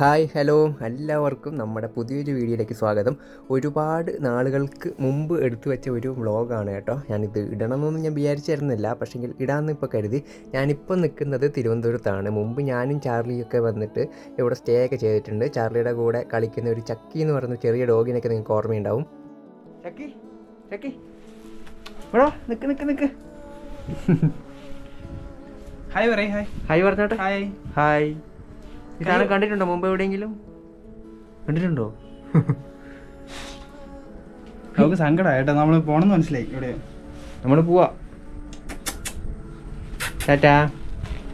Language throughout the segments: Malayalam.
Hi hello. എല്ലാവർക്കും നമ്മുടെ പുതിയൊരു വീഡിയോയിലേക്ക് സ്വാഗതം. ഒരുപാട് നാളുകൾക്ക് മുമ്പ് എടുത്തു വെച്ച ഒരു വ്ളോഗാണ് കേട്ടോ. ഞാനിത് ഇടണമെന്നൊന്നും ഞാൻ വിചാരിച്ചിരുന്നില്ല. പക്ഷെങ്കിൽ ഇടാമെന്ന് ഇപ്പോൾ കരുതി ഞാനിപ്പോൾ നിൽക്കുന്നത് തിരുവനന്തപുരത്താണ്. മുമ്പ് ഞാനും ചാർലിയൊക്കെ വന്നിട്ട് ഇവിടെ സ്റ്റേ ഒക്കെ ചെയ്തിട്ടുണ്ട്. ചാർലിയുടെ കൂടെ കളിക്കുന്ന ഒരു ചക്കി എന്ന് പറയുന്ന ചെറിയ ഡോഗിനൊക്കെ നിങ്ങൾക്ക് ഓർമ്മയുണ്ടാവും. ചക്കി ചക്കി. നിക്ക് നിക്ക് നിക്ക്. ഹായ് പറയ്. ഹായ് ഹായ് പറഞ്ഞോട്ടെ. ഹായ് ഹായ് കണ്ടിട്ടുണ്ടോ മുമ്പ് എവിടെയെങ്കിലും? കണ്ടിട്ടുണ്ടോ? നമുക്ക് സങ്കടമായിട്ടോ നമ്മൾ പോണെന്ന് മനസ്സിലായി ഇവിടെ. നമ്മൾ പോവാ. ടാറ്റാ.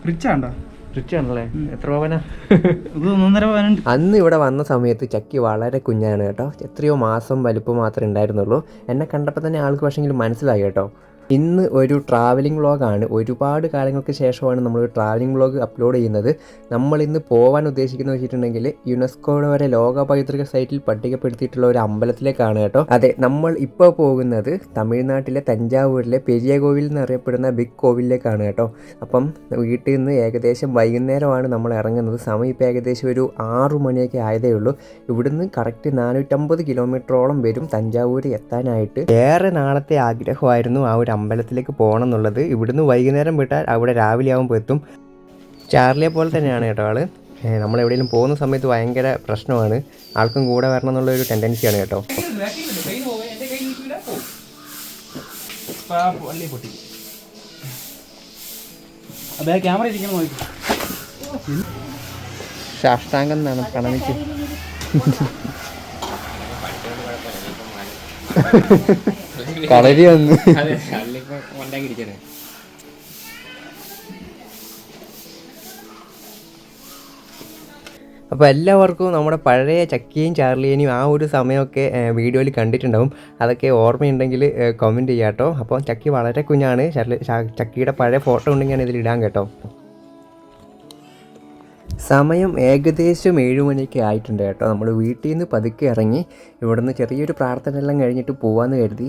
റിച്ച് ആണ്ടോ റിച്ച് ആണല്ലേ എത്ര പവനാ? ഇത് ഒന്നൊന്നര പവനുണ്ട്. അന്ന് ഇവിടെ വന്ന സമയത്ത് ചക്കി വളരെ കുഞ്ഞാണ് കേട്ടോ. എത്രയോ മാസം വലുപ്പം മാത്രമേ ഉണ്ടായിരുന്നുള്ളൂ. എന്നെ കണ്ടപ്പോൾ തന്നെ ആൾക്ക് പക്ഷെങ്കിലും മനസ്സിലായി കേട്ടോ. ഇന്ന് ഒരു ട്രാവലിംഗ് വ്ളോഗാണ് ഒരുപാട് കാലങ്ങൾക്ക് ശേഷമാണ് നമ്മൾ ട്രാവലിംഗ് വ്ളോഗ് അപ്ലോഡ് ചെയ്യുന്നത്. നമ്മൾ ഇന്ന് പോകാൻ ഉദ്ദേശിക്കുന്നത് വെച്ചിട്ടുണ്ടെങ്കിൽ യുനെസ്കോയുടെ വരെ ലോക പൈതൃക സൈറ്റിൽ പട്ടികപ്പെടുത്തിയിട്ടുള്ള ഒരു അമ്പലത്തിലേക്കാണ് കേട്ടോ. അതെ നമ്മൾ ഇപ്പോൾ പോകുന്നത് തമിഴ്നാട്ടിലെ തഞ്ചാവൂരിലെ പെരിയ കോവിൽ എന്നറിയപ്പെടുന്ന ബിഗ് കോവിലിലേക്കാണ് കേട്ടോ. അപ്പം വീട്ടിൽ നിന്ന് ഏകദേശം വൈകുന്നേരമാണ് നമ്മൾ ഇറങ്ങുന്നത്. സമയം ഇപ്പോൾ ഏകദേശം ഒരു ആറു മണിയൊക്കെ ആയതേ ഉള്ളൂ. ഇവിടുന്ന് കറക്റ്റ് നാനൂറ്റമ്പത് കിലോമീറ്ററോളം വരും തഞ്ചാവൂർ എത്താനായിട്ട്. ഏറെ നാളത്തെ ആഗ്രഹമായിരുന്നു ആ ഒരു അമ്പലത്തിലേക്ക് പോകണം എന്നുള്ളത് ഇവിടുന്ന് വൈകുന്നേരം വിട്ടാൽ അവിടെ രാവിലെ ആകുമ്പോൾ എത്തും ചാർലിയെ പോലെ തന്നെയാണ് കേട്ടോ ആൾ. നമ്മൾ എവിടെയെങ്കിലും പോകുന്ന സമയത്ത് ഭയങ്കര പ്രശ്നമാണ്. ആൾക്കും കൂടെ വരണം എന്നുള്ള ഒരു ടെൻഡൻസിയാണ് കേട്ടോ. സാഷ്ടാംഗം എന്നാണ് പ്രണമിച്ച്. Ha ha ha. കളരി വന്ന്. അപ്പോൾ എല്ലാവർക്കും നമ്മുടെ പഴയ ചക്കിയും ചാർലിയനെയും ആ ഒരു സമയമൊക്കെ വീഡിയോയിൽ കണ്ടിട്ടുണ്ടാവും. അതൊക്കെ ഓർമ്മയുണ്ടെങ്കിൽ കമന്റ് ചെയ്യാം കേട്ടോ അപ്പോൾ ചക്കി വളരെ കുഞ്ഞാണ്. ചക്കിയുടെ പഴയ ഫോട്ടോ ഉണ്ടെങ്കിൽ ഞാൻ ഇതിൽ ഇടാൻ കേട്ടോ. സമയം ഏകദേശം ഏഴ് മണിയൊക്കെ ആയിട്ടുണ്ട് കേട്ടോ. നമ്മൾ വീട്ടിൽ നിന്ന് പതുക്കെ ഇറങ്ങി ഇവിടുന്ന് ചെറിയൊരു പ്രാർത്ഥന എല്ലാം കഴിഞ്ഞിട്ട് പോവാന്ന് കരുതി.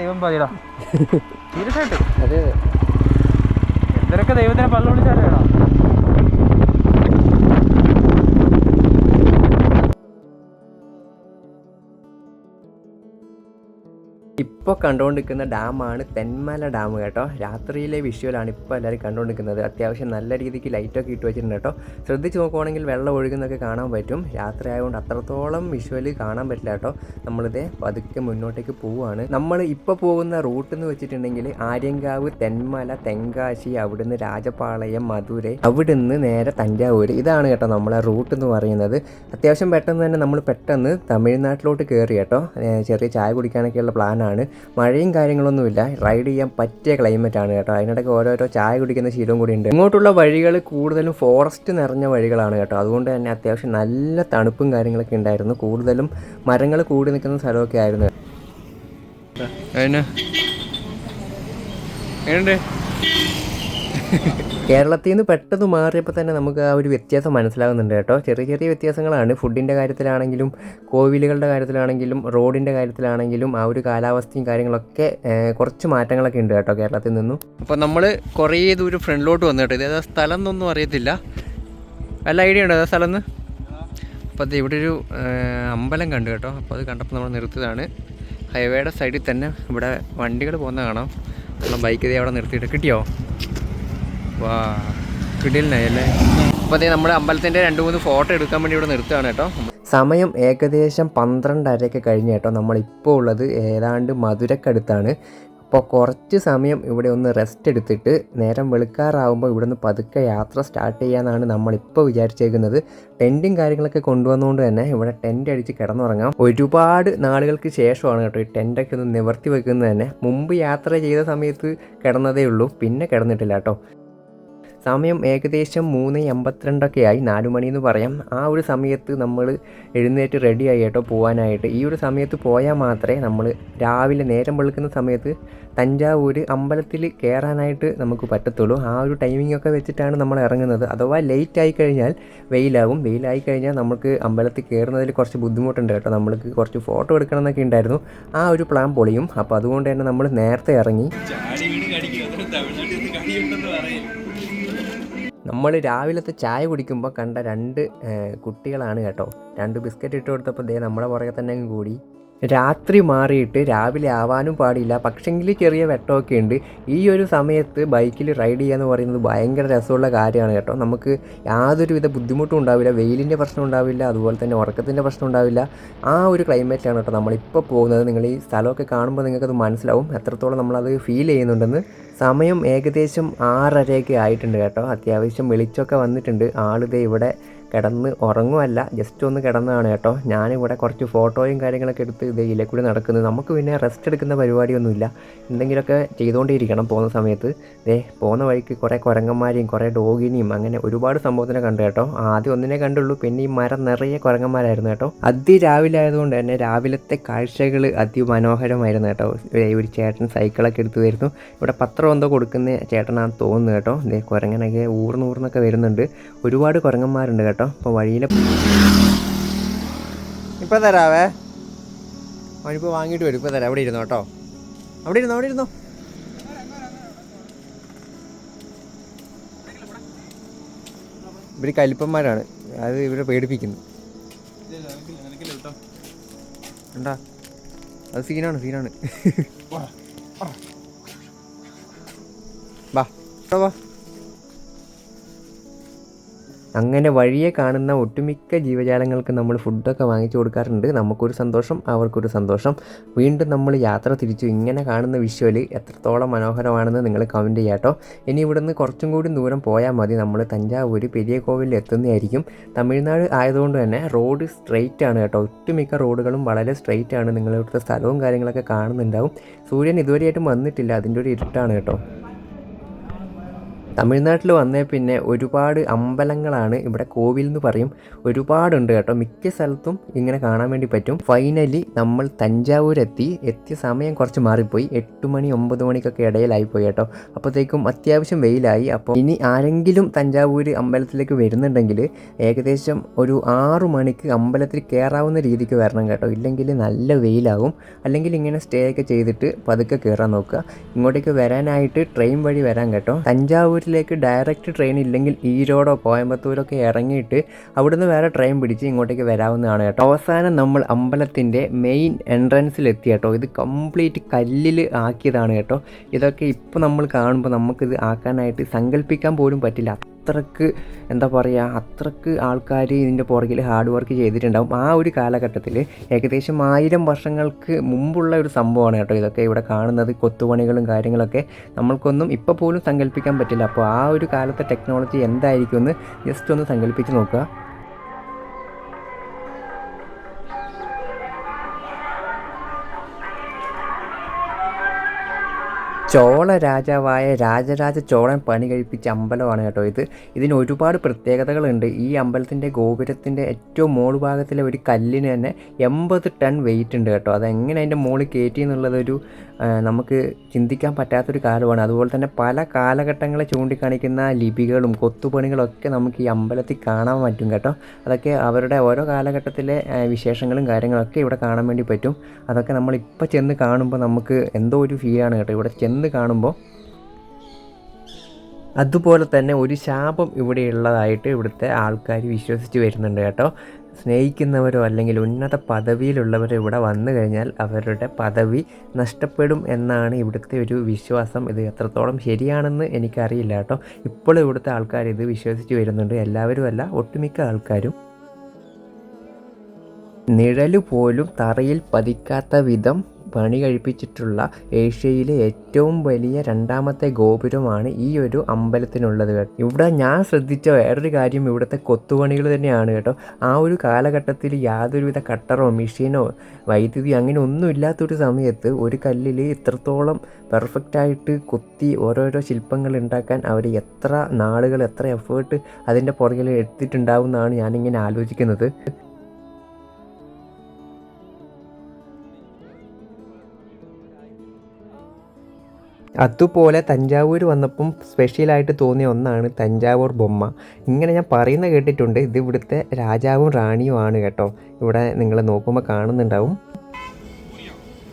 ദൈവം പറയടാ തീർച്ചയായിട്ടും. അതെ എന്തൊക്കെ ദൈവത്തിനെ പള്ളി വിളിച്ചാലോ ഇപ്പോൾ കണ്ടുകൊണ്ടിരിക്കുന്ന ഡാമാണ് തെന്മല ഡാം കേട്ടോ. രാത്രിയിലെ വിഷ്വലാണ് ഇപ്പോൾ എല്ലാവരും കണ്ടുകൊണ്ടിരിക്കുന്നത് അത്യാവശ്യം നല്ല രീതിക്ക് ലൈറ്റൊക്കെ ഇട്ട് വെച്ചിട്ടുണ്ട് കേട്ടോ. ശ്രദ്ധിച്ച് നോക്കുവാണെങ്കിൽ വെള്ളം ഒഴുകുന്നൊക്കെ കാണാൻ പറ്റും. രാത്രി ആയതുകൊണ്ട് അത്രത്തോളം വിഷ്വൽ കാണാൻ പറ്റില്ല കേട്ടോ. നമ്മളിത് പതുക്കെ മുന്നോട്ടേക്ക് പോവുകയാണ്. നമ്മൾ ഇപ്പോൾ പോകുന്ന റൂട്ട് എന്ന് വെച്ചിട്ടുണ്ടെങ്കിൽ ആര്യങ്കാവ് തെന്മല തെങ്കാശി അവിടുന്ന് രാജപാളയം മധുര അവിടുന്ന് നേരെ തഞ്ചാവൂർ ഇതാണ് കേട്ടോ നമ്മളെ റൂട്ട് എന്ന് പറയുന്നത്. അത്യാവശ്യം പെട്ടെന്ന് തന്നെ നമ്മൾ പെട്ടെന്ന് തമിഴ്നാട്ടിലോട്ട് കയറി കേട്ടോ. ചെറിയ ചായ കുടിക്കാനൊക്കെയുള്ള പ്ലാനാണ് മഴയും കാര്യങ്ങളൊന്നുമില്ല. റൈഡ് ചെയ്യാൻ പറ്റിയ ക്ലൈമറ്റ് ആണ് കേട്ടോ. അതിനിടയ്ക്ക് ഓരോരോ ചായ കുടിക്കുന്ന ശീലവും കൂടി ഉണ്ട്. ഇങ്ങോട്ടുള്ള വഴികൾ കൂടുതലും ഫോറസ്റ്റ് നിറഞ്ഞ വഴികളാണ് കേട്ടോ. അതുകൊണ്ട് തന്നെ അത്യാവശ്യം നല്ല തണുപ്പും കാര്യങ്ങളൊക്കെ ഉണ്ടായിരുന്നു. കൂടുതലും മരങ്ങൾ കൂടി നിൽക്കുന്ന സ്ഥലമൊക്കെ ആയിരുന്നു. കേരളത്തിൽ നിന്ന് പെട്ടെന്ന് മാറിയപ്പോൾ തന്നെ നമുക്ക് ആ ഒരു വ്യത്യാസം മനസ്സിലാകുന്നുണ്ട് കേട്ടോ. ചെറിയ ചെറിയ വ്യത്യാസങ്ങളാണ്. ഫുഡിന്റെ കാര്യത്തിലാണെങ്കിലും കോവിലുകളുടെ കാര്യത്തിലാണെങ്കിലും റോഡിന്റെ കാര്യത്തിലാണെങ്കിലും ആ ഒരു കാലാവസ്ഥയും കാര്യങ്ങളൊക്കെ കുറച്ച് മാറ്റങ്ങളൊക്കെ ഉണ്ട് കേട്ടോ കേരളത്തിൽ നിന്നും. അപ്പോൾ നമ്മൾ കുറേ ദൂരം ഫ്രണ്ടിലോട്ട് വന്നു കേട്ടോ. ഇത് സ്ഥലം എന്നൊന്നും അറിയത്തില്ല. വല്ല ഐഡിയ ഉണ്ടോ സ്ഥലം എന്ന് അപ്പോൾ അത് ഇവിടെ ഒരു അമ്പലം കണ്ടു കേട്ടോ. അപ്പോൾ അത് കണ്ടപ്പോൾ നമ്മൾ നിർത്തിയതാണ്. ഹൈവേയുടെ സൈഡിൽ തന്നെ ഇവിടെ വണ്ടികൾ പോകുന്ന കാണാം. നമ്മൾ ബൈക്ക് ഇതേ അവിടെ നിർത്തിയിട്ട് കിട്ടിയോ? വാ കിടിലനായി അല്ലേ അപ്പോൾ നമ്മുടെ അമ്പലത്തിന്റെ രണ്ട് മൂന്ന് ഫോട്ടോ എടുക്കാൻ വേണ്ടി ഇവിടെ നിർത്തുകയാണ് കേട്ടോ. സമയം ഏകദേശം പന്ത്രണ്ടരയൊക്കെ കഴിഞ്ഞ് കേട്ടോ. നമ്മളിപ്പോൾ ഉള്ളത് ഏതാണ്ട് മധുരക്കടുത്താണ്. അപ്പോൾ കുറച്ച് സമയം ഇവിടെ ഒന്ന് റെസ്റ്റ് എടുത്തിട്ട് നേരം വെളുക്കാറാവുമ്പോൾ ഇവിടെ നിന്ന് പതുക്കെ യാത്ര സ്റ്റാർട്ട് ചെയ്യാമെന്നാണ് നമ്മളിപ്പോൾ വിചാരിച്ചേക്കുന്നത്. ടെന്റും കാര്യങ്ങളൊക്കെ കൊണ്ടുവന്നുകൊണ്ട് തന്നെ ഇവിടെ ടെന്റ് അടിച്ച് കിടന്നുറങ്ങാം. ഒരുപാട് നാളുകൾക്ക് ശേഷമാണ് കേട്ടോ ഈ ടെന്റൊക്കെ ഒന്ന് നിവർത്തി വെക്കുന്നത് തന്നെ. മുമ്പ് യാത്ര ചെയ്ത സമയത്ത് കിടന്നതേ ഉള്ളൂ. പിന്നെ കിടന്നിട്ടില്ല കേട്ടോ. സമയം ഏകദേശം മൂന്ന് എൺപത്തിരണ്ടൊക്കെ ആയി നാല് മണി എന്ന് പറയാം. ആ ഒരു സമയത്ത് നമ്മൾ എഴുന്നേറ്റ് റെഡിയായി കേട്ടോ പോകാനായിട്ട് ഈ ഒരു സമയത്ത് പോയാൽ മാത്രമേ നമ്മൾ രാവിലെ നേരം വെളുക്കുന്ന സമയത്ത് തഞ്ചാവൂർ അമ്പലത്തിൽ കയറാനായിട്ട് നമുക്ക് പറ്റത്തുള്ളൂ. ആ ഒരു ടൈമിംഗ് ഒക്കെ വെച്ചിട്ടാണ് നമ്മൾ ഇറങ്ങുന്നത്. അഥവാ ലേറ്റ് ആയി കഴിഞ്ഞാൽ വെയിലാവും. വെയിലായി കഴിഞ്ഞാൽ നമുക്ക് അമ്പലത്തിൽ കയറുന്നതിൽ കുറച്ച് ബുദ്ധിമുട്ടുണ്ട് കേട്ടോ. നമ്മൾക്ക് കുറച്ച് ഫോട്ടോ എടുക്കണം എന്നൊക്കെ ഉണ്ടായിരുന്നു. ആ ഒരു പ്ലാൻ പൊളിയും. അപ്പോൾ അതുകൊണ്ട് തന്നെ നമ്മൾ നേരത്തെ ഇറങ്ങി. നമ്മൾ രാവിലത്തെ ചായ കുടിക്കുമ്പോൾ കണ്ട രണ്ട് കുട്ടികളാണ് കേട്ടോ. രണ്ട് ബിസ്ക്കറ്റ് ഇട്ട് കൊടുത്തപ്പോൾ ദേ നമ്മുടെ പുറകെ തന്നെ കൂടി. രാത്രി മാറിയിട്ട് രാവിലെ ആവാനും പാടില്ല. പക്ഷെങ്കിൽ ചെറിയ വെട്ടമൊക്കെ ഉണ്ട്. ഈ ഒരു സമയത്ത് ബൈക്കിൽ റൈഡ് ചെയ്യുക എന്ന് പറയുന്നത് ഭയങ്കര രസമുള്ള കാര്യമാണ് കേട്ടോ. നമുക്ക് യാതൊരുവിധ ബുദ്ധിമുട്ടും ഉണ്ടാവില്ല. വെയിലിന്റെ പ്രശ്നം ഉണ്ടാവില്ല. അതുപോലെ തന്നെ ഉറക്കത്തിന്റെ പ്രശ്നം ഉണ്ടാവില്ല. ആ ഒരു ക്ലൈമറ്റിലാണ് കേട്ടോ നമ്മളിപ്പോൾ പോകുന്നത്. നിങ്ങൾ ഈ സ്ഥലമൊക്കെ കാണുമ്പോൾ നിങ്ങൾക്കത് മനസ്സിലാവും. എത്രത്തോളം നമ്മളത് ഫീൽ ചെയ്യുന്നുണ്ടെന്ന് സമയം ഏകദേശം ആറരയൊക്കെ ആയിട്ടുണ്ട് കേട്ടോ. അത്യാവശ്യം വെളിച്ചമൊക്കെ വന്നിട്ടുണ്ട്. ആളിതേ ഇവിടെ കിടന്ന് ഉറങ്ങുമല്ല ജസ്റ്റ് ഒന്ന് കിടന്നതാണ് കേട്ടോ. ഞാനിവിടെ കുറച്ച് ഫോട്ടോയും കാര്യങ്ങളൊക്കെ എടുത്ത് ഇതേ ഇതിലെ കൂടി നടക്കുന്നത്. നമുക്ക് പിന്നെ റെസ്റ്റ് എടുക്കുന്ന പരിപാടിയൊന്നുമില്ല. എന്തെങ്കിലുമൊക്കെ ചെയ്തുകൊണ്ടിരിക്കണം പോകുന്ന സമയത്ത്. ദേ പോകുന്ന വഴിക്ക് കുറേ കുരങ്ങന്മാരെയും കുറേ ഡോഗിനെയും അങ്ങനെ ഒരുപാട് സംഭവത്തിനെ കണ്ടു കേട്ടോ. ആദ്യം ഒന്നിനെ കണ്ടുള്ളൂ പിന്നെ ഈ മരം നിറയെ കുരങ്ങന്മാരായിരുന്നു കേട്ടോ. അതി രാവിലെ ആയതുകൊണ്ട് തന്നെ രാവിലത്തെ കാഴ്ചകൾ അതിമനോഹരമായിരുന്നു കേട്ടോ. ഒരു ചേട്ടൻ സൈക്കിളൊക്കെ എടുത്ത് വരുന്നു. ഇവിടെ പത്രം എന്തോ കൊടുക്കുന്ന ചേട്ടനാണെന്ന് തോന്നുന്നു കേട്ടോ. ദേ കുരങ്ങനൊക്കെ ഊർന്നൂർന്നൊക്കെ വരുന്നുണ്ട്. ഒരുപാട് കുരങ്ങന്മാരുണ്ട് കേട്ടോ. അപ്പോൾ വഴിയിൽ ഇപ്പം തരാവേ. അവനിപ്പോൾ വാങ്ങിയിട്ട് വരും. ഇപ്പോൾ തരാം. അവിടെ ഇരുന്നോ കേട്ടോ. അവിടെ ഇരുന്നോ അവിടെ ഇരുന്നോ. ഇവർ കലിപ്പന്മാരാണ്. അത് ഇവരെ പേടിപ്പിക്കുന്നു. എന്താ അത് സീനാണ് സീനാണ്. വാ വാ. അങ്ങനെ വഴിയെ കാണുന്ന ഒട്ടുമിക്ക ജീവജാലങ്ങൾക്ക് നമ്മൾ ഫുഡൊക്കെ വാങ്ങിച്ചു കൊടുക്കാറുണ്ട്. നമുക്കൊരു സന്തോഷം അവർക്കൊരു സന്തോഷം. വീണ്ടും നമ്മൾ യാത്ര തിരിച്ചു. ഇങ്ങനെ കാണുന്ന വിഷ്വൽ എത്രത്തോളം മനോഹരമാണെന്ന് നിങ്ങൾ കമന്റ് ചെയ്യാട്ടോ ഇനി ഇവിടുന്ന് കുറച്ചും കൂടി ദൂരം പോയാൽ മതി. നമ്മൾ തഞ്ചാവൂർ പെരിയ കോവിലിൽ എത്തുന്നതായിരിക്കും. തമിഴ്നാട് ആയതുകൊണ്ട് തന്നെ റോഡ് സ്ട്രെയിറ്റ് ആണ് കേട്ടോ. ഒട്ടുമിക്ക റോഡുകളും വളരെ സ്ട്രെയിറ്റ് ആണ്. നിങ്ങളുടെ ഇവിടുത്തെ സ്ഥലവും കാര്യങ്ങളൊക്കെ കാണുന്നുണ്ടാവും. സൂര്യൻ ഇതുവരെയായിട്ടും വന്നിട്ടില്ല. അതിന്റെ ഒരു ഇരുട്ടാണ് കേട്ടോ. തമിഴ്നാട്ടിൽ വന്നേ പിന്നെ ഒരുപാട് അമ്പലങ്ങളാണ് ഇവിടെ കോവിൽ എന്ന് പറയും. ഒരുപാടുണ്ട് കേട്ടോ. മിക്ക സ്ഥലത്തും ഇങ്ങനെ കാണാൻ വേണ്ടി പറ്റും. ഫൈനലി നമ്മൾ തഞ്ചാവൂർ എത്തി എത്തിയ സമയം കുറച്ച് മാറിപ്പോയി. എട്ട് മണി ഒമ്പത് മണിക്കൊക്കെ ഇടയിലായിപ്പോയി കേട്ടോ. അപ്പോഴത്തേക്കും അത്യാവശ്യം വെയിലായി. അപ്പോൾ ഇനി ആരെങ്കിലും തഞ്ചാവൂർ അമ്പലത്തിലേക്ക് വരുന്നുണ്ടെങ്കിൽ ഏകദേശം ഒരു ആറു മണിക്ക് അമ്പലത്തിൽ കയറാവുന്ന രീതിക്ക് വരണം കേട്ടോ. ഇല്ലെങ്കിൽ നല്ല വെയിലാവും. അല്ലെങ്കിൽ ഇങ്ങനെ സ്റ്റേ ഒക്കെ ചെയ്തിട്ട് പതുക്കെ കയറാൻ നോക്കുക. ഇങ്ങോട്ടേക്ക് വരാനായിട്ട് ട്രെയിൻ വഴി വരാൻ കേട്ടോ. തഞ്ചാവൂരിലേക്ക് ഡയറക്റ്റ് ട്രെയിൻ ഇല്ലെങ്കിൽ ഈരോടോ കോയമ്പത്തൂരൊക്കെ ഇറങ്ങിയിട്ട് അവിടുന്ന് വേറെ ട്രെയിൻ പിടിച്ച് ഇങ്ങോട്ടേക്ക് വരാവുന്നതാണ് കേട്ടോ. അവസാനം നമ്മൾ അമ്പലത്തിന്റെ മെയിൻ എൻട്രൻസിലെത്തി കേട്ടോ. ഇത് കംപ്ലീറ്റ് കല്ലിൽ ആക്കിയതാണ് കേട്ടോ. ഇതൊക്കെ ഇപ്പോൾ നമ്മൾ കാണുമ്പോൾ നമുക്കിത് ആക്കാനായിട്ട് സങ്കല്പിക്കാൻ പോലും പറ്റില്ല. അത്രയ്ക്ക് എന്താ പറയുക അത്രയ്ക്ക് ആൾക്കാർ ഇതിന്റെ പുറകിൽ ഹാർഡ് വർക്ക് ചെയ്തിട്ടുണ്ടാവും. ആ ഒരു കാലഘട്ടത്തിൽ ഏകദേശം ആയിരം വർഷങ്ങൾക്ക് മുമ്പുള്ള ഒരു സംഭവമാണ് കേട്ടോ ഇതൊക്കെ ഇവിടെ കാണുന്നത്. കൊത്തുപണികളും കാര്യങ്ങളൊക്കെ നമ്മൾക്കൊന്നും ഇപ്പോൾ പോലും സങ്കല്പിക്കാൻ പറ്റില്ല. അപ്പോൾ ആ ഒരു കാലത്തെ ടെക്നോളജി എന്തായിരിക്കും എന്ന് ജസ്റ്റ് ഒന്ന് സങ്കല്പിച്ച് നോക്കുക. ചോള രാജാവായ രാജരാജ ചോളൻ പണി കഴിപ്പിച്ച അമ്പലമാണ് കേട്ടോ ഇത്. ഇതിന് ഒരുപാട് പ്രത്യേകതകളുണ്ട്. ഈ അമ്പലത്തിന്റെ ഗോപുരത്തിന്റെ ഏറ്റവും മോൾ ഭാഗത്തിലെ ഒരു കല്ലിന് തന്നെ എൺപത് ടൺ വെയിറ്റ് ഉണ്ട് കേട്ടോ. അതെങ്ങനെ അതിന്റെ മുകളിൽ കയറ്റി എന്നുള്ളതൊരു നമുക്ക് ചിന്തിക്കാൻ പറ്റാത്തൊരു കാലമാണ്. അതുപോലെ തന്നെ പല കാലഘട്ടങ്ങളെ ചൂണ്ടിക്കാണിക്കുന്ന ലിപികളും കൊത്തുപണികളൊക്കെ നമുക്ക് ഈ അമ്പലത്തിൽ കാണാൻ പറ്റും കേട്ടോ. അതൊക്കെ അവരുടെ ഓരോ കാലഘട്ടത്തിലെ വിശേഷങ്ങളും കാര്യങ്ങളൊക്കെ ഇവിടെ കാണാൻ വേണ്ടി പറ്റും. അതൊക്കെ നമ്മളിപ്പോൾ ചെന്ന് കാണുമ്പോൾ നമുക്ക് എന്തോ ഒരു ഫീലാണ് കേട്ടോ. ഇവിടെ ചെന്ന് കാണുമ്പോൾ അതുപോലെ തന്നെ ഒരു ശാപം ഇവിടെ ഉള്ളതായിട്ട് ഇവിടുത്തെ ആൾക്കാർ വിശ്വസിച്ച് വരുന്നുണ്ട് കേട്ടോ. സ്നേഹിക്കുന്നവരോ അല്ലെങ്കിൽ ഉന്നത പദവിയിലുള്ളവരോ ഇവിടെ വന്നു കഴിഞ്ഞാൽ അവരുടെ പദവി നഷ്ടപ്പെടും എന്നാണ് ഇവിടുത്തെ ഒരു വിശ്വാസം. ഇത് എത്രത്തോളം ശരിയാണെന്ന് എനിക്കറിയില്ല കേട്ടോ. ഇപ്പോഴും ഇവിടുത്തെ ആൾക്കാർ ഇത് വിശ്വസിച്ച് വരുന്നുണ്ട്. എല്ലാവരും അല്ല ഒട്ടുമിക്ക ആൾക്കാരും. നിഴൽ പോലും തറയിൽ പതിക്കാത്ത വിധം പണി കഴിപ്പിച്ചിട്ടുള്ള ഏഷ്യയിലെ ഏറ്റവും വലിയ രണ്ടാമത്തെ ഗോപുരമാണ് ഈ ഒരു അമ്പലത്തിനുള്ളത് കേട്ടോ. ഇവിടെ ഞാൻ ശ്രദ്ധിച്ച വേറൊരു കാര്യം ഇവിടുത്തെ കൊത്തുപണികൾ തന്നെയാണ് കേട്ടോ. ആ ഒരു കാലഘട്ടത്തിൽ യാതൊരുവിധ കട്ടറോ മെഷീനോ വൈദ്യുതി അങ്ങനെ ഒന്നും ഇല്ലാത്തൊരു സമയത്ത് ഒരു കല്ലിൽ ഇത്രത്തോളം പെർഫെക്റ്റായിട്ട് കൊത്തി ഓരോരോ ശില്പങ്ങൾ ഉണ്ടാക്കാൻ അവർ എത്ര നാളുകൾ എത്ര എഫേർട്ട് അതിന്റെ പുറകിൽ എടുത്തിട്ടുണ്ടാവും എന്നാണ് ഞാനിങ്ങനെ ആലോചിക്കുന്നത്. അതുപോലെ തഞ്ചാവൂർ വന്നപ്പം സ്പെഷ്യലായിട്ട് തോന്നിയ ഒന്നാണ് തഞ്ചാവൂർ ബൊമ്മ. ഇങ്ങനെ ഞാൻ പറയുന്ന കേട്ടിട്ടുണ്ട് ഇത് ഇവിടുത്തെ രാജാവും റാണിയും ആണ് കേട്ടോ. ഇവിടെ നിങ്ങൾ നോക്കുമ്പോൾ കാണുന്നുണ്ടാവും.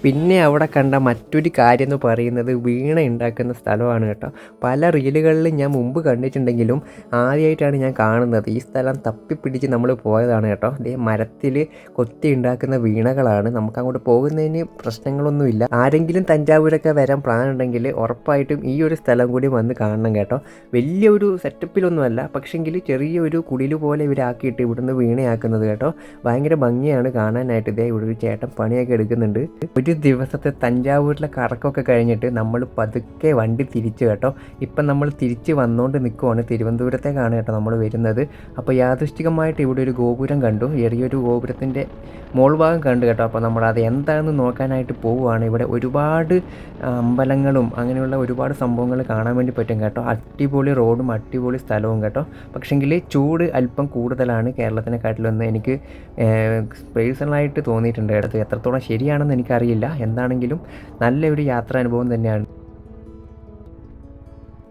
പിന്നെ അവിടെ കണ്ട മറ്റൊരു കാര്യം എന്ന് പറയുന്നത് വീണ ഉണ്ടാക്കുന്ന സ്ഥലമാണ് കേട്ടോ. പല റീലുകളിലും ഞാൻ മുമ്പ് കണ്ടിട്ടുണ്ടെങ്കിലും ആദ്യമായിട്ടാണ് ഞാൻ കാണുന്നത്. ഈ സ്ഥലം തപ്പിപ്പിടിച്ച് നമ്മൾ പോയതാണ് കേട്ടോ. ഇതേ മരത്തിൽ കൊത്തി ഉണ്ടാക്കുന്ന വീണകളാണ്. നമുക്ക് അങ്ങോട്ട് പോകുന്നതിന് പ്രശ്നങ്ങളൊന്നുമില്ല. ആരെങ്കിലും തഞ്ചാവൂരൊക്കെ വരാൻ പ്ലാൻ ഉണ്ടെങ്കിൽ ഉറപ്പായിട്ടും ഈ ഒരു സ്ഥലം കൂടി വന്ന് കാണണം കേട്ടോ. വലിയൊരു സെറ്റപ്പിലൊന്നുമല്ല. പക്ഷെങ്കിൽ ചെറിയൊരു കുടിൽ പോലെ ഇവരാക്കിയിട്ട് ഇവിടുന്ന് വീണയാക്കുന്നത് കേട്ടോ. ഭയങ്കര ഭംഗിയാണ് കാണാനായിട്ട്. ഇതേ ഇവിടെ ഒരു ചേട്ടൻ പണിയൊക്കെ എടുക്കുന്നുണ്ട്. ഒരു ദിവസത്തെ തഞ്ചാവൂരിലെ കറക്കമൊക്കെ കഴിഞ്ഞിട്ട് നമ്മൾ പതുക്കെ വണ്ടി തിരിച്ചു കേട്ടോ. ഇപ്പം നമ്മൾ തിരിച്ച് വന്നുകൊണ്ട് നിൽക്കുവാണ് തിരുവനന്തപുരത്തേക്കാണ് കേട്ടോ നമ്മൾ വരുന്നത്. അപ്പോൾ യാദൃഷ്ടികമായിട്ട് ഇവിടെ ഒരു ഗോപുരം കണ്ടു. ചെറിയൊരു ഗോപുരത്തിന്റെ ഭാഗം കണ്ടു കേട്ടോ. അപ്പോൾ നമ്മൾ അത് എന്താണെന്ന് നോക്കാനായിട്ട് പോവുകയാണ്. ഇവിടെ ഒരുപാട് അമ്പലങ്ങളും അങ്ങനെയുള്ള ഒരുപാട് സംഭവങ്ങൾ കാണാൻ വേണ്ടി പറ്റും കേട്ടോ. അടിപൊളി റോഡും അടിപൊളി സ്ഥലവും കേട്ടോ. പക്ഷെങ്കിൽ ചൂട് അല്പം കൂടുതലാണ് കേരളത്തിനെക്കാട്ടിലൊന്ന് എനിക്ക് പേഴ്സണലായിട്ട് തോന്നിയിട്ടുണ്ട് കേട്ടോ. എത്രത്തോളം ശരിയാണെന്ന് എനിക്കറിയില്ല. എന്താണെങ്കിലും നല്ലൊരു യാത്രാനുഭവം തന്നെയാണ്.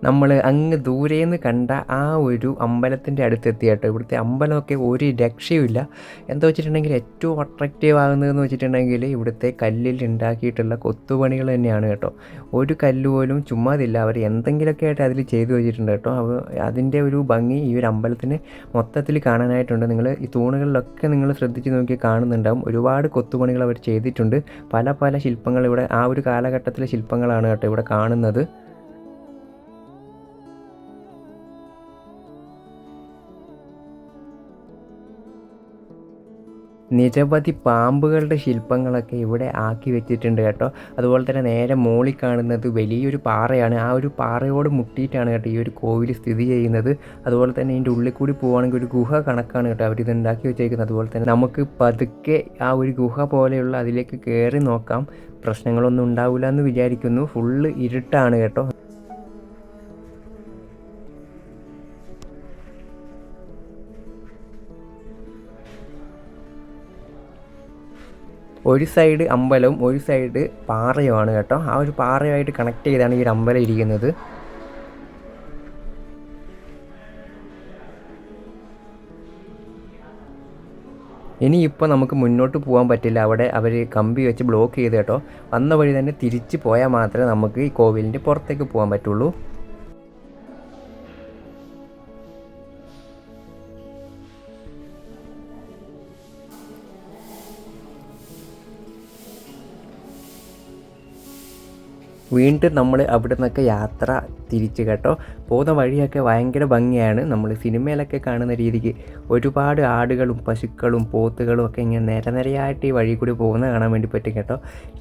നമ്മൾ അങ്ങ് ദൂരേന്ന് കണ്ട ആ ഒരു അമ്പലത്തിന്റെ അടുത്തെത്തി കേട്ടോ ഇവിടുത്തെ അമ്പലമൊക്കെ ഒരു രക്ഷയുമില്ല. എന്താ വെച്ചിട്ടുണ്ടെങ്കിൽ ഏറ്റവും അട്രാക്റ്റീവ് ആകുന്നതെന്ന് വെച്ചിട്ടുണ്ടെങ്കിൽ ഇവിടുത്തെ കല്ലിൽ ഉണ്ടാക്കിയിട്ടുള്ള കൊത്തുപണികൾ തന്നെയാണ് കേട്ടോ. ഒരു കല്ല് പോലും ചുമ്മാതില്ല അവർ എന്തെങ്കിലുമൊക്കെ ആയിട്ട് അതിൽ ചെയ്തു വെച്ചിട്ടുണ്ട് കേട്ടോ. അപ്പോൾ അതിന്റെ ഒരു ഭംഗി ഈ ഒരു അമ്പലത്തിന് മൊത്തത്തിൽ കാണാനായിട്ടുണ്ട്. നിങ്ങൾ ഈ തൂണുകളിലൊക്കെ നിങ്ങൾ ശ്രദ്ധിച്ച് നോക്കി കാണുന്നുണ്ടാവും. ഒരുപാട് കൊത്തുപണികൾ അവർ ചെയ്തിട്ടുണ്ട്. പല പല ശില്പങ്ങൾ ഇവിടെ ആ ഒരു കാലഘട്ടത്തിലെ ശില്പങ്ങളാണ് കേട്ടോ ഇവിടെ കാണുന്നത്. നിരവധി പാമ്പുകളുടെ ശില്പങ്ങളൊക്കെ ഇവിടെ ആക്കി വെച്ചിട്ടുണ്ട് കേട്ടോ. അതുപോലെ തന്നെ നേരെ മോളി കാണുന്നത് വലിയൊരു പാറയാണ്. ആ ഒരു പാറയോട് മുട്ടിയിട്ടാണ് കേട്ടോ ഈ ഒരു കോവിൽ സ്ഥിതി ചെയ്യുന്നത്. അതുപോലെ തന്നെ ഇതിന്റെ ഉള്ളിൽ കൂടി പോവുകയാണെങ്കിൽ ഒരു ഗുഹ കണക്കാണ് കേട്ടോ അവരിത് ഉണ്ടാക്കി വെച്ചേക്കുന്നത്. അതുപോലെ തന്നെ നമുക്ക് പതുക്കെ ആ ഒരു ഗുഹ പോലെയുള്ള അതിലേക്ക് കയറി നോക്കാം. പ്രശ്നങ്ങളൊന്നും ഉണ്ടാവില്ല എന്ന് വിചാരിക്കുന്നു. ഫുള്ള് ഇരുട്ടാണ് കേട്ടോ. ഒരു സൈഡ് അമ്പലവും ഒരു സൈഡ് പാറയുമാണ് കേട്ടോ. ആ ഒരു പാറയുമായിട്ട് കണക്ട് ചെയ്താണ് ഈ ഒരു അമ്പലം ഇരിക്കുന്നത്. ഇനിയിപ്പോൾ നമുക്ക് മുന്നോട്ട് പോകാൻ പറ്റില്ല. അവിടെ അവർ കമ്പി വെച്ച് ബ്ലോക്ക് ചെയ്ത് കേട്ടോ. വന്ന വഴി തന്നെ തിരിച്ച് പോയാൽ മാത്രമേ നമുക്ക് ഈ കോവിലിന്റെ പുറത്തേക്ക് പോകാൻ പറ്റുള്ളൂ. വീണ്ടും നമ്മൾ അവിടെ നിന്നൊക്കെ യാത്ര തിരിച്ച് കേട്ടോ. പോകുന്ന വഴിയൊക്കെ ഭയങ്കര ഭംഗിയാണ്. നമ്മൾ സിനിമയിലൊക്കെ കാണുന്ന രീതിക്ക് ഒരുപാട് ആടുകളും പശുക്കളും പോത്തുകളും ഒക്കെ ഇങ്ങനെ നിരനിരയായിട്ട് ഈ വഴി കൂടി പോകുന്നത് കാണാൻ വേണ്ടി പറ്റും കേട്ടോ.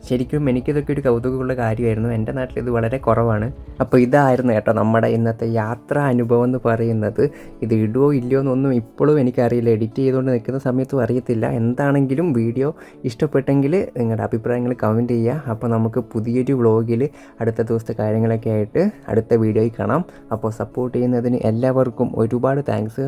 ശരിക്കും എനിക്കിതൊക്കെ ഒരു കൗതുകമുള്ള കാര്യമായിരുന്നു. എന്റെ നാട്ടിൽ ഇത് വളരെ കുറവാണ്. അപ്പോൾ ഇതായിരുന്നു കേട്ടോ നമ്മുടെ ഇന്നത്തെ യാത്രാ അനുഭവം എന്ന് പറയുന്നത്. ഇത് ഇടുവോ ഇല്ലയോ എന്നൊന്നും ഇപ്പോഴും എനിക്കറിയില്ല. എഡിറ്റ് ചെയ്തുകൊണ്ട് നിൽക്കുന്ന സമയത്തും അറിയത്തില്ല. എന്താണെങ്കിലും വീഡിയോ ഇഷ്ടപ്പെട്ടെങ്കിൽ നിങ്ങളുടെ അഭിപ്രായങ്ങൾ കമന്റ് ചെയ്യുക. അപ്പോൾ നമുക്ക് പുതിയൊരു വ്ളോഗിൽ അടുത്ത ദിവസത്തെ കാര്യങ്ങളൊക്കെ ആയിട്ട് അടുത്ത വീഡിയോയിൽ കാണാം. അപ്പോൾ സപ്പോർട്ട് ചെയ്യുന്നതിന് എല്ലാവർക്കും ഒരുപാട് താങ്ക്സ്